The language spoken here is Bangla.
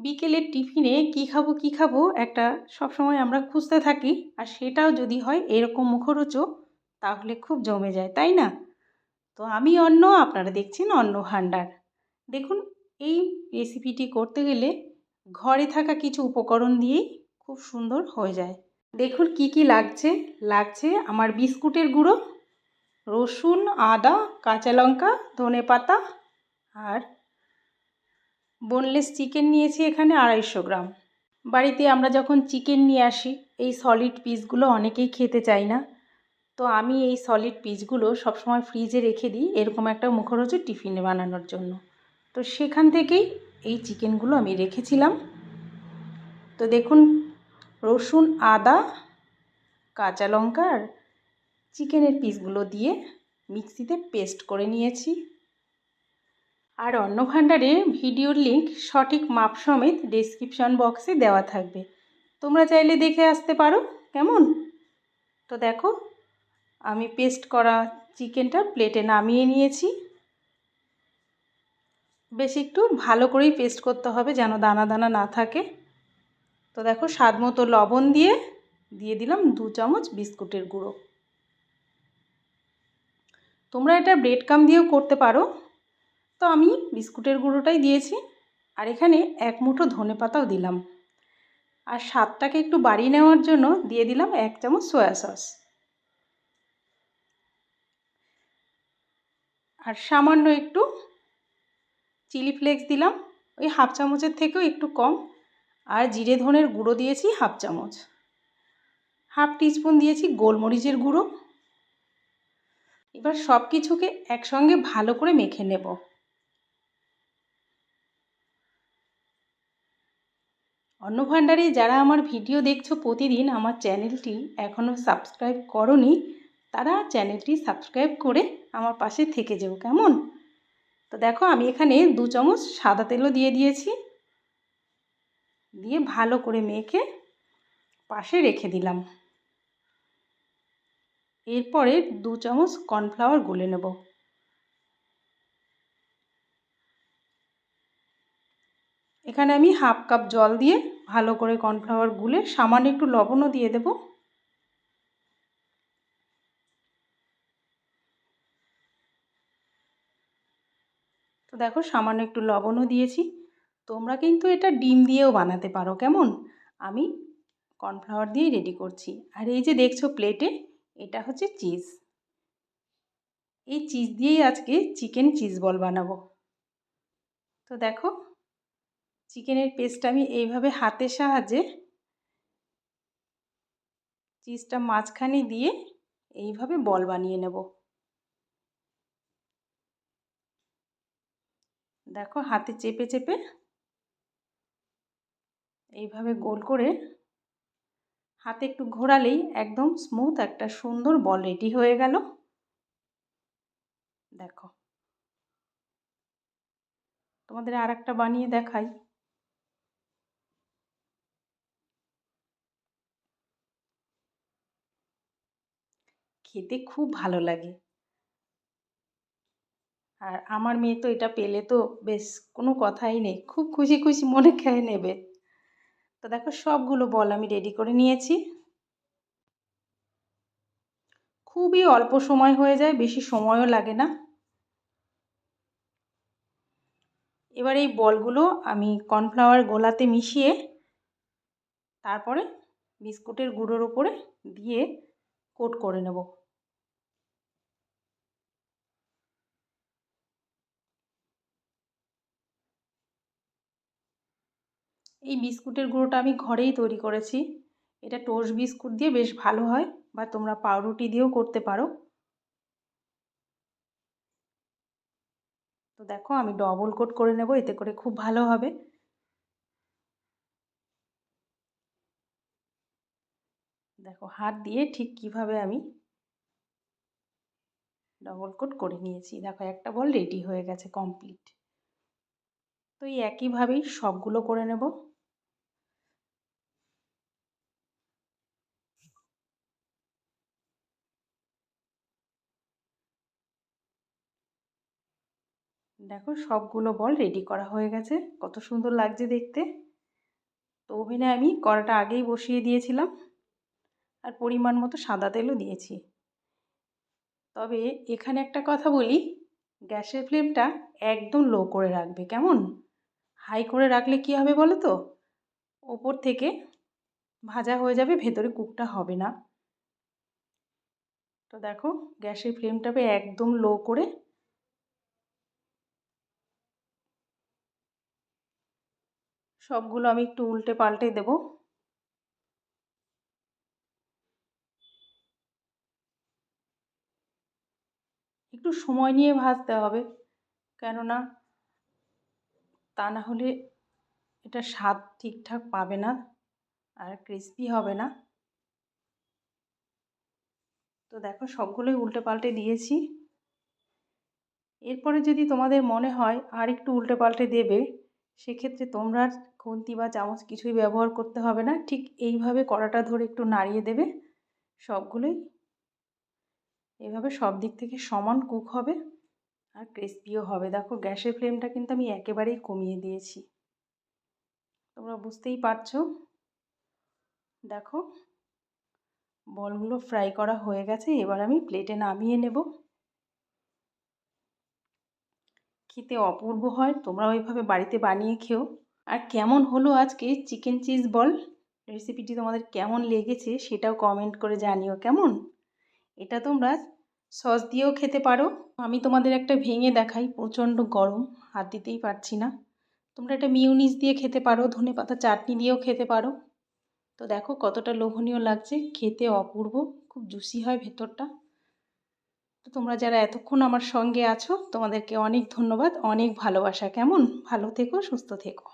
বিকেলের টিফিনে কী খাব কী খাব একটা সবসময় আমরা খুঁজতে থাকি আর সেটাও যদি হয় এরকম মুখরোচক, তাহলে খুব জমে যায়, তাই না? তো আমি অন্ন, আপনারা দেখছেন অন্ন ভাণ্ডার। দেখুন, এই রেসিপিটি করতে গেলে ঘরে থাকা কিছু উপকরণ দিয়েই খুব সুন্দর হয়ে যায়। দেখুন কি কি লাগছে লাগছে আমার বিস্কুটের গুঁড়ো, রসুন, আদা, কাঁচা লঙ্কা ধনে পাতা আর বোনলেস চিকেন নিয়েছি এখানে আড়াইশো গ্রাম। বাড়িতে আমরা যখন চিকেন নিয়ে আসি, এই সলিড পিসগুলো অনেকেই খেতে চাই না। তো আমি এই সলিড পিসগুলো সবসময় ফ্রিজে রেখে দিই এরকম একটা মুখরোচক টিফিনে বানানোর জন্য। তো সেখান থেকেই এই চিকেনগুলো আমি রেখেছিলাম। তো দেখুন, রসুন, আদা, কাঁচা লঙ্কা আর চিকেনের পিসগুলো দিয়ে মিক্সিতে পেস্ট করে নিয়েছি। আর অন্ন ভাণ্ডারে ভিডিওর লিঙ্ক সঠিক মাপ সমেত ডিসক্রিপশন বক্সে দেওয়া থাকবে। তোমরা চাইলে দেখে আসতে পারো, কেমন? তো দেখো, আমি পেস্ট করা চিকেনটা প্লেটে নামিয়ে নিয়েছি। বেশ একটু ভালো করেই পেস্ট করতে হবে যেন দানা দানা না থাকে। তো দেখো, স্বাদ মতো লবণ দিয়ে দিয়ে দিলাম দু চামচ বিস্কুটের গুঁড়ো। তোমরা এটা ব্রেড কাম দিয়েও করতে পারো। তো আমি বিস্কুটের গুঁড়োটাই দিয়েছি আর এখানে এক মুঠো ধনে পাতাও দিলাম। আর স্বাদটাকে একটু বাড়িয়ে নেওয়ার জন্য দিয়ে দিলাম এক চামচ সয়া সস। আর সামান্য একটু চিলি ফ্লেক্স দিলাম, ওই হাফ চামচের থেকেও একটু কম। আর জিরে ধনের গুঁড়ো দিয়েছি হাফ চামচ। হাফ টিস্পুন দিয়েছি গোলমরিচের গুঁড়ো। এবার সব কিছুকে একসঙ্গে ভালো করে মেখে নেব। অন্নভাণ্ডারে যারা আমার ভিডিও দেখছ প্রতিদিন, আমার চ্যানেলটি এখনও সাবস্ক্রাইব করনি, তারা চ্যানেলটি সাবস্ক্রাইব করে আমার পাশে থেকে যেও, কেমন? তো দেখো, আমি এখানে দু চামচ সাদা তেলও দিয়ে দিয়েছি। দিয়ে ভালো করে মেখে পাশে রেখে দিলাম। এরপরে দু চামচ কর্নফ্লাওয়ার গুলে নেব। এখানে আমি হাফ কাপ জল দিয়ে ভালো করে কর্নফ্লাওয়ার গুলে সামান্য একটু লবণও দিয়ে দেব। তো দেখো, সামান্য একটু লবণও দিয়েছি। তোমরা কিন্তু এটা ডিম দিয়েও বানাতে পারো, কেমন? আমি কর্নফ্লাওয়ার দিয়েই রেডি করছি। আর এই যে দেখছ প্লেটে, এটা হচ্ছে চিজ। এই চিজ দিয়েই আজকে চিকেন চিজ বল বানাবো। তো দেখো চিকেনের পেস্ট আমি এইভাবে হাতের সাহায্যে চিজটা মাঝখানে দিয়ে এইভাবে বল বানিয়ে নেব। দেখো হাতে চেপে চেপে এইভাবে গোল করে হাতে একটু ঘোরালেই একদম স্মুথ একটা সুন্দর বল রেডি হয়ে গেল। দেখো। তোমাদের আর একটা বানিয়ে দেখাই। খেতে খুব ভালো লাগে। আর আমার মেয়ে তো এটা পেলে তো বেশ কোনো কথাই নেই, খুব খুশি খুশি মনে খেয়ে নেবে। তো দেখো সবগুলো বল আমি রেডি করে নিয়েছি। খুবই অল্প সময় হয়ে যায়, বেশি সময়ও লাগে না। এবার এই বলগুলো আমি কর্নফ্লাওয়ার গোলাতে মিশিয়ে তারপরে বিস্কুটের গুঁড়োর উপরে দিয়ে কোট করে নেব। এই বিস্কুটের গুঁড়োটা আমি ঘরেই তৈরি করেছি। এটা টোস্ট বিস্কুট দিয়ে বেশ ভালো হয় বা তোমরা পাউরুটি দিয়েও করতে পারো। তো দেখো আমি ডবল কোট করে নেব, এতে করে খুব ভালো হবে। দেখো হাত দিয়ে ঠিক কীভাবে আমি ডবল কোট করে নিয়েছি। দেখো একটা বল রেডি হয়ে গেছে কমপ্লিট তো এই একইভাবেই সবগুলো করে নেব। দেখো সবগুলো বল রেডি করা হয়ে গেছে। কত সুন্দর লাগছে দেখতে। তো ওভেনে আমি কড়াটা আগেই বসিয়ে দিয়েছিলাম আর পরিমাণ মতো সাদা তেলও দিয়েছি। তবে এখানে একটা কথা বলি, গ্যাসের ফ্লেমটা একদম লো করে রাখবে, কেমন? হাই করে রাখলে কি হবে বলো তো? ওপর থেকে ভাজা হয়ে যাবে, ভেতরে কুকটা হবে না। তো দেখো, গ্যাসের ফ্লেমটাকে একদম লো করে সবগুলো আমি একটু উল্টে পাল্টে দেব। একটু সময় নিয়ে ভাজতে হবে, কেননা তা না হলে এটা স্বাদ ঠিকঠাক পাবে না আর ক্রিস্পি হবে না। তো দেখো সবগুলোই উল্টে পাল্টে দিয়েছি। এরপরে যদি তোমাদের মনে হয় আর একটু উল্টে পাল্টে দেবে সেক্ষেত্রে তোমরা খুন্তি বা চামচ কিছুই ব্যবহার করতে হবে না। ঠিক এইভাবে কড়াটা ধরে একটু নাড়িয়ে দেবে। সবগুলোই এভাবে সব দিক থেকে সমান কুক হবে আর ক্রিস্পিও হবে। দেখো গ্যাসের ফ্লেমটা কিন্তু আমি একেবারেই কমিয়ে দিয়েছি। তোমরা বুঝতেই পারছ? দেখো, বলগুলো ফ্রাই করা হয়ে গেছে। এবার আমি প্লেটে নামিয়ে নেব। খেতে অপূর্ব হয় তোমরা ওইভাবে বাড়িতে বানিয়ে খেও। আর কেমন হলো আজকে চিকেন চিজ বল? রেসিপিটি তোমাদের কেমন লেগেছে সেটাও কমেন্ট করে জানিও, কেমন? এটা তোমরা সস দিয়েও খেতে পারো। আমি তোমাদের একটা ভেঙে দেখাই, প্রচণ্ড গরম, হাত দিতেই পারছি না। তোমরা এটা মিউনিস দিয়ে খেতে পারো, ধনে পাতা চাটনি দিয়েও খেতে পারো। তো দেখো কতটা লোভনীয় লাগছে, খেতে অপূর্ব, খুব জুসি হয় ভেতরটা। তো তোমরা যারা এতক্ষণ আমার সঙ্গে আছো, তোমাদেরকে অনেক ধন্যবাদ, অনেক ভালোবাসা। কেমন? ভালো থেকো, সুস্থ থেকো।